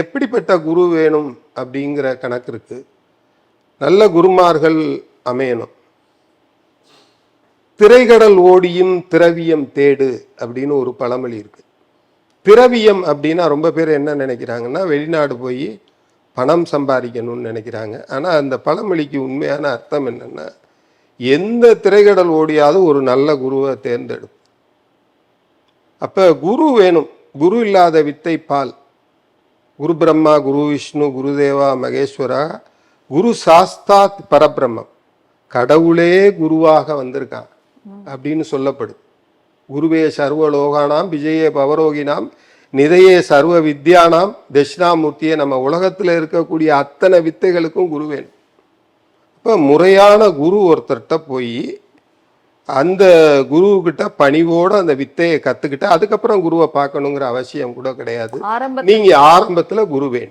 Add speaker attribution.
Speaker 1: எப்படிப்பட்ட குரு வேணும் அப்படிங்கிற கணக்கு இருக்கு. நல்ல குருமார்கள் அமையணும். திரைகடல் ஓடியும் திரவியம் தேடு அப்படின்னு ஒரு பழமொழி இருக்கு. திரவியம் அப்படின்னா ரொம்ப பேர் என்ன நினைக்கிறாங்கன்னா வெளிநாடு போய் பணம் சம்பாதிக்கணும்னு நினைக்கிறாங்க. ஆனால் அந்த பழமொழிக்கு உண்மையான அர்த்தம் என்னன்னா எந்த திரைகடல் ஓடியாவது ஒரு நல்ல குருவை தேர்ந்தெடு. அப்போ குரு வேணும். குரு இல்லாத வித்தை பால். குரு பிரம்மா குரு விஷ்ணு குருதேவா மகேஸ்வரா குரு சாஸ்தாத் பரபிரம்மம். கடவுளே குருவாக வந்திருக்கான் அப்படின்னு சொல்லப்படுது குருவே சர்வ லோகானாம் விஜயே பவரோகினாம் நிதையே சர்வ வித்யானாம் தட்சிணாமூர்த்தியே நம்ம உலகத்தில் இருக்கக்கூடிய அத்தனை வித்தைகளுக்கும் குருவேன் இப்போ முறையான குரு ஒருத்தர்கிட்ட போய் அந்த குருவுக்கிட்ட பணிவோடு அந்த வித்தையை கற்றுக்கிட்டு அதுக்கப்புறம் குருவை பார்க்கணுங்கிற அவசியம் கூட கிடையாது. நீங்கள் ஆரம்பத்தில் குரு வேண்டும்